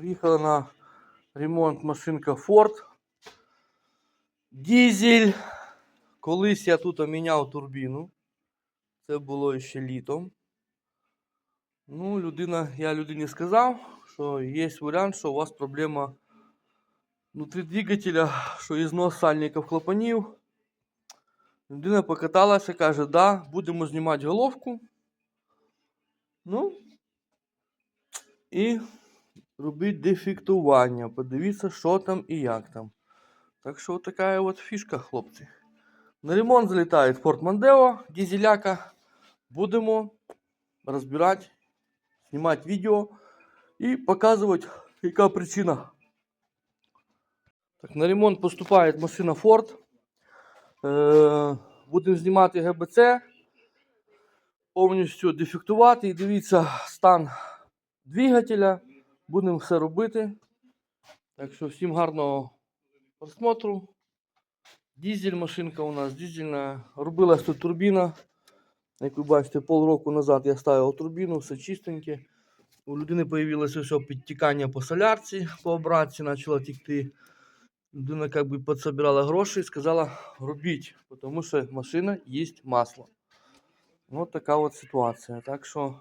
Приїхала на ремонт машинка Ford. Дізель. Колись я тут міняв турбіну. Це було ще літом. Ну, людина, я людині сказав, що є варіант, що у вас проблема внутрі двигателя, що ізнос сальників клапанів. Людина покаталася, каже, да, будемо знімати головку. Ну, і робити дефектування. Подивіться, що там і як там. Так що така от фішка, хлопці. На ремонт залітає Ford Mondeo, дизеляка. Будемо розбирати, знімати відео і показувати, яка причина. Так, на ремонт поступає машина Ford. Е, будемо знімати ГБЦ, повністю дефектувати. І дивіться стан двигателя. Будемо все робити. Так що всім гарного просмотру. Дізель машинка у нас дізельна. Робилась тут турбіна. Як ви бачите, полроку назад я ставив турбіну, все чистеньке. У людини з'явилося все підтікання по солярці, по обратці почало тікти. Людина як би підсобирала гроші і сказала, робіть, тому що машина їсть масло. Ось така от ситуація. Так що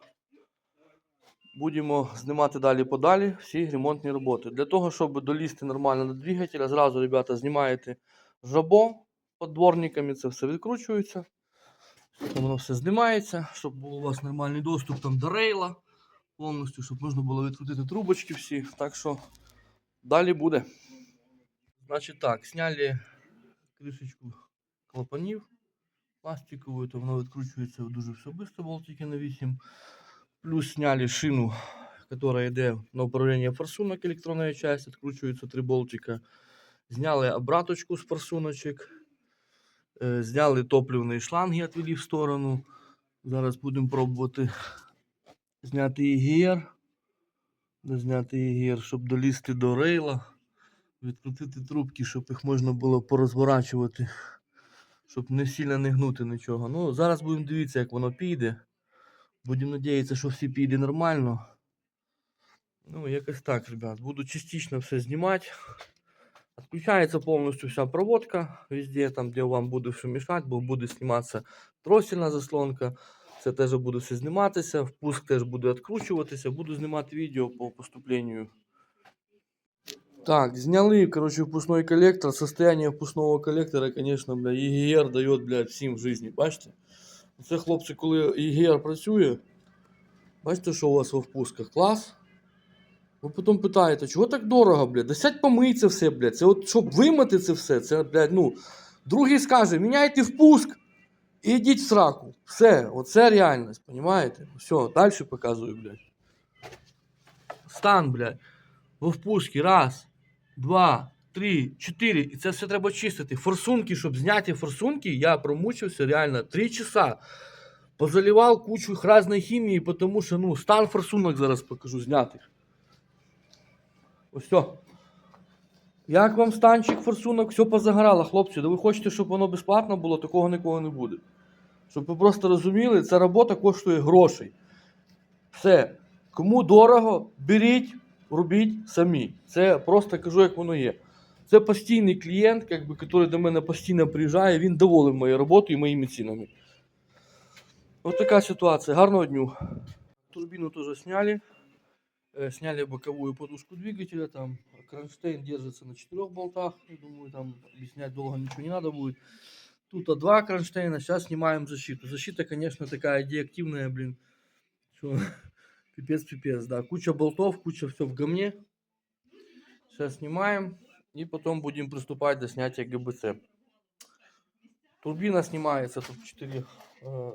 будемо знімати далі подалі всі ремонтні роботи. Для того, щоб долізти нормально до двигателя, зразу, ребята, знімаєте жабо під дворниками, це все відкручується. Воно все знімається, щоб був у вас нормальний доступ там до рейла повністю, щоб можна було відкрутити трубочки всі. Так що далі буде. Значить так, сняли кришечку клапанів пластикову, то воно відкручується дуже все швидко, болтики на 8. Плюс сняли шину, яка йде на управління форсунок, електронна часть, відкручується три болтика. Зняли обраточку з форсуночок. Зняли топливні шланги, відвели в сторону. Зараз будемо пробувати зняти ігір. Зняти ігір, щоб долізти до рейла відкрутити трубки, щоб їх можна було порозворачувати, щоб не сильно не гнути нічого. Ну, зараз будемо дивитися, як воно піде. Будемо надіятися, що все піде нормально. Ну, якось так, ребят. Буду частично все знімати. Отключається повністю вся проводка везде, там, де вам буде все мішати, бо буде зніматися тросільна заслонка. Це теж буде все зніматися, впуск теж буде відкручуватися, буду знімати відео по поступленню так, зняли, короче, впускной коллектор. Состояние впускного коллектора, конечно, бля, ЕГР дает, блядь, всім в житті, бачите? Це, хлопці, коли ЄГР працює, бачите, що у вас во впусках? Клас. Ви потім питаєте, чого так дорого, блядь? Да сядь помий це все, блядь. Це от, щоб вимити це все, це, блядь, ну. Другий скаже, міняйте впуск і йдіть в сраку. Все, оце реальність, понимаєте? Все, далі показую, блядь. Стан, блядь. Во впускі, раз два, три, чотири. І це все треба чистити. Форсунки, щоб зняти форсунки, я промучився реально три часа. Позаливав кучу різної хімії, тому що ну, стан форсунок зараз покажу зняти. Ось все. Як вам станчик форсунок? Все позагорало, хлопці. Да ви хочете, щоб воно безплатно було, такого нікого не буде. Щоб ви просто розуміли, ця робота коштує грошей. Все. Кому дорого, беріть робіть самі. Це просто кажу, як воно є. Це постійний клієнт, якби, який до мене постійно приїжджає, він доволен моєю роботою і моїми цінами. Ось така ситуація. Гарного дню. Турбину тоже сняли. Э, сняли боковую подушку двигателя. Там кронштейн держится на четырех болтах. Я думаю, там объяснять долго ничего не надо будет. Тут а два кронштейна. Сейчас снимаем защиту. Защита, конечно, такая деактивная, блин. Что Пипец, пипец, да. Куча болтов, куча все в гамне. Сейчас снимаем. И потом будем приступать до снятия ГБЦ. Турбина снимается. Тут 4. Э,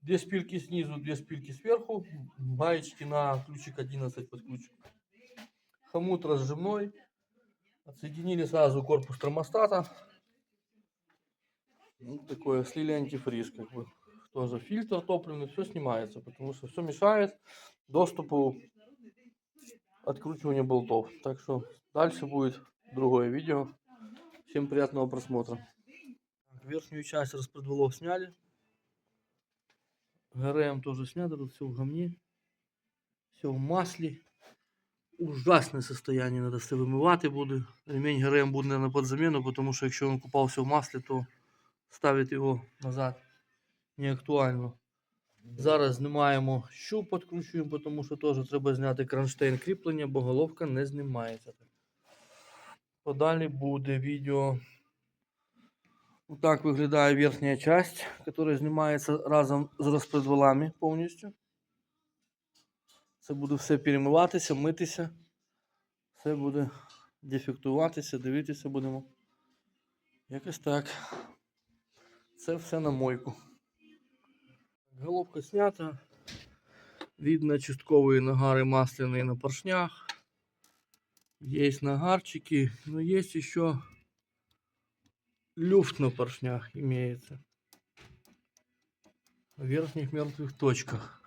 две спирки снизу, две спирки сверху. Гаечки на ключик 11 под ключ. Хомут разжимной. Отсоединили сразу корпус термостата. Ну, такое слили антифриз, как бы тоже фильтр топливный, все снимается, потому что все мешает доступу откручивания болтов. Так что дальше будет другое видео. Всем приятного просмотра. Верхнюю часть распредвалов сняли. ГРМ тоже снято, тут все в гамне. Все в масле. ужасне состояние, треба все вимивати буде. Ремень ГРМ буде на під заміну, тому що якщо він купався в маслі, то ставити його назад не актуально. Зараз знімаємо щуп, підкручуємо, тому що теж треба зняти кронштейн кріплення, бо головка не знімається. Подалі буде відео. Так виглядає верхня часть, яка знімається разом з розпредвалами повністю. Це буде все перемиватися, митися. Все буде дефектуватися, дивитися будемо. Якось так. Це все на мойку. Головка снята. Видно частковые нагары масляные на поршнях. Есть нагарчики, но есть еще люфт на поршнях имеется. В верхних мертвых точках.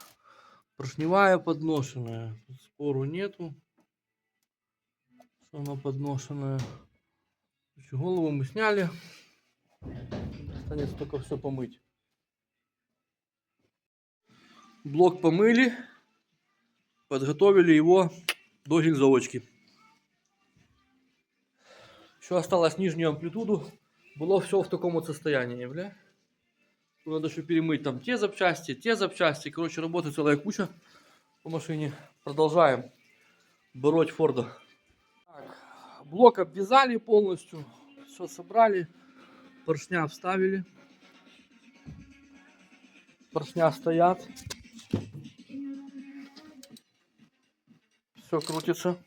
Поршневая подношенная. Тут Спору нету. Что она подношенная. Короче, Голову мы сняли. Останется только все помыть. Блок помыли, подготовили его до гильзовочки. Еще осталось нижнюю амплитуду. Было все в таком вот состоянии, бля. Надо еще перемыть там те запчасти, те запчасти. Короче, работы целая куча по машине. Продолжаем бороть Форда. Так, блок обвязали полностью. Все собрали. Поршня вставили. Поршня стоят. Все крутится.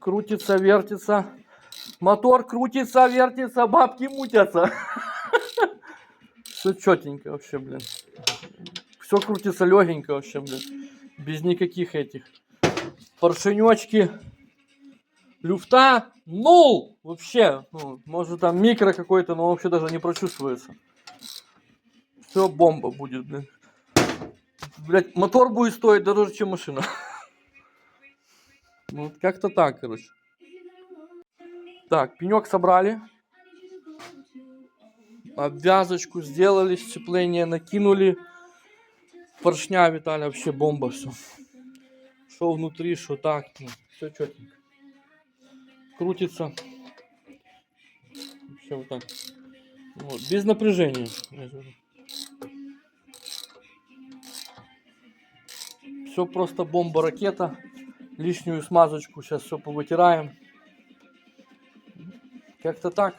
Крутится, вертится. Мотор крутится, вертится, бабки мутятся. Все четенько вообще, блин. Все крутится легенько вообще, блин. Без никаких этих. Поршенечки. Люфта нул вообще. Ну, может там микро какой-то, но вообще даже не прочувствуется. Все бомба будет, блин. Блять, мотор будет стоить дороже, чем машина. Ну, вот как-то так, короче. Так, пенек собрали. Обвязочку сделали, сцепление накинули. Поршня, Виталий, вообще бомба все. Что внутри, что так, ну, все четенько. Крутится. Вообще вот так. Вот, без напряжения. Все просто бомба-ракета. Лишнюю смазочку сейчас все повытираем. Как-то так.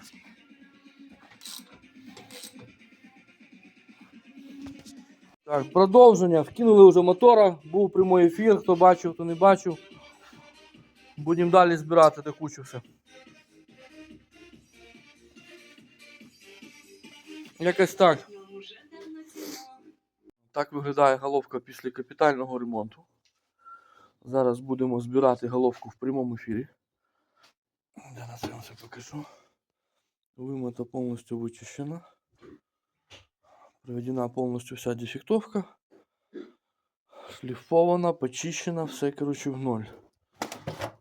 Так, продовження. Вкинули вже мотора. Був прямий ефір. Хто бачив, хто не бачив. Будемо далі збирати до кучу все. Якось так. Так виглядає головка після капітального ремонту. Зараз будемо збирати головку в прямому ефірі. Зараз я вам це покажу. Вимита повністю вичищена. Проведена повністю вся дефектовка. Шліфована, почищена, все коротше в ноль.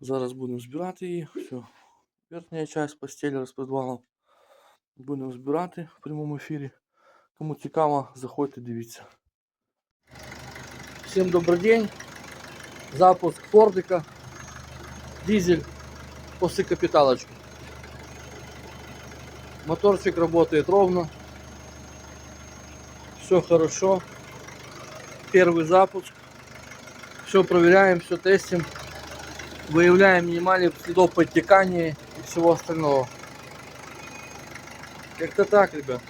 Зараз будемо збирати її. Все. Верхня часть постелі розподвалом. Будемо збирати в прямому ефірі. Кому цікаво, заходьте, дивіться. Всім добрий день. Запуск Фордика. Дизель после капиталочки. Моторчик работает ровно. Все хорошо. Первый запуск. Все проверяем, все тестим. Выявляем минимальных следов подтекания и всего остального. Как-то так, ребят.